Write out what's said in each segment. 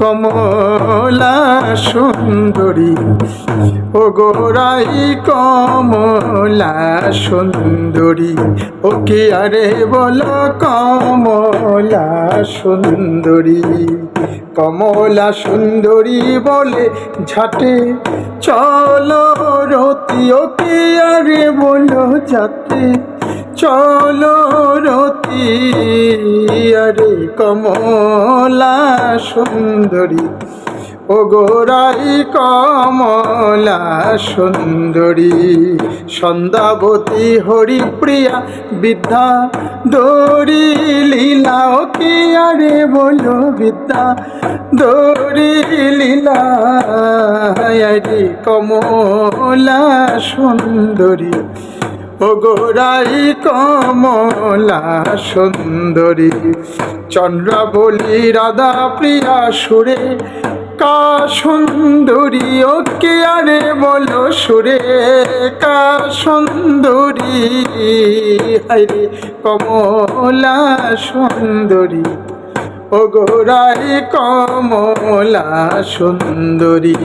কমলা সুন্দরী। ও গোরাই কমলা সুন্দরী। ও কি আরে বলো কমলা সুন্দরী। কমলা সুন্দরী বলে ঝাটে। চলো রতি ও কি আরে বলো যাতে চলো রতি, আরে কমলা সুন্দরী। ও গোরাই কমলা সুন্দরী, সন্ধ্যাবতী হরিপ্রিয়া বিদ্যা, দৌড়ি লীলা কি আরে বলো বিদ্যা? দৌড়ি লীলা আরে কমলা সুন্দরী। ও গোরাই কমলা সুন্দরী। চন্দ্রাবলী রাধা প্রিয়া সুরে, কা সুন্দরী ও কে আরে বলো সুরে, কা সুন্দরী। হাইরে কমলা সুন্দরী। ও গোরাই কমলা সুন্দরী।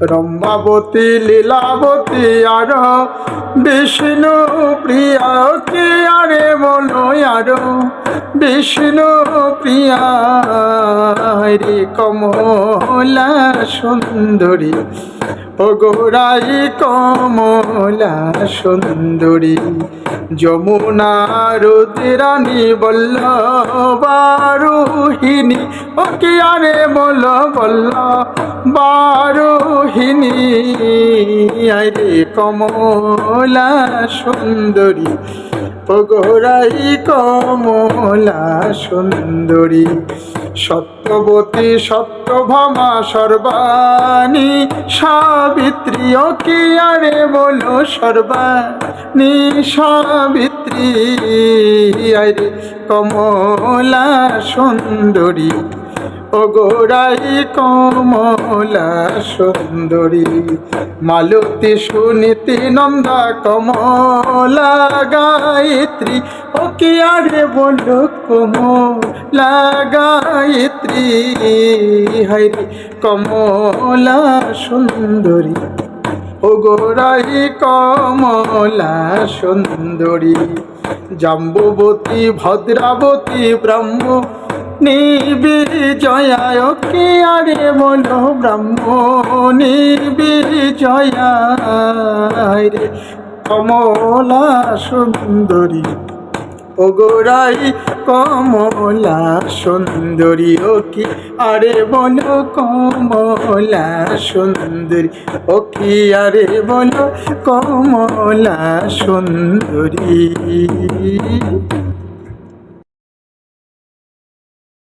রম্বাবতী লীলাবতী, আর বিষ্ণু প্রিয়া, কে আরে বলো আর বিষ্ণু প্রিয়া? রে কমলা সুন্দরী, ও গোরাই কমলা সুন্দরী। যমুনার রানী বল্লবারোহিনী আরে বল বল্ল বারোহিনী আরে কমলা সুন্দরী ও গোরাই কমলা সুন্দরী। সত্যবতী সত্যভমা সর্বাণী সাবিত্রী কি আরে বলো সর্বাণী সাবিত্রী। আরে কমলা সুন্দরী ও গোরাই কমলা সুন্দরী, মালতী সুনীতি নন্দা কমলা গায়ত্রী, ও কি আরে বলো কমলা গায়ত্রী? হরি কমলা সুন্দরী ও গোরাই কমলা সুন্দরী, জাম্বুবতী, ভদ্রাবতী, ব্রহ্ম নির্বিজয়ায় কে আরে বলো ব্রহ্ম? নির্বিজয়া রে কমলা সুন্দরী। ও গোরাই কমলা সুন্দরী, ও কি আরে বলো কমলা সুন্দরী? ও আরে বলো কমলা সুন্দরী?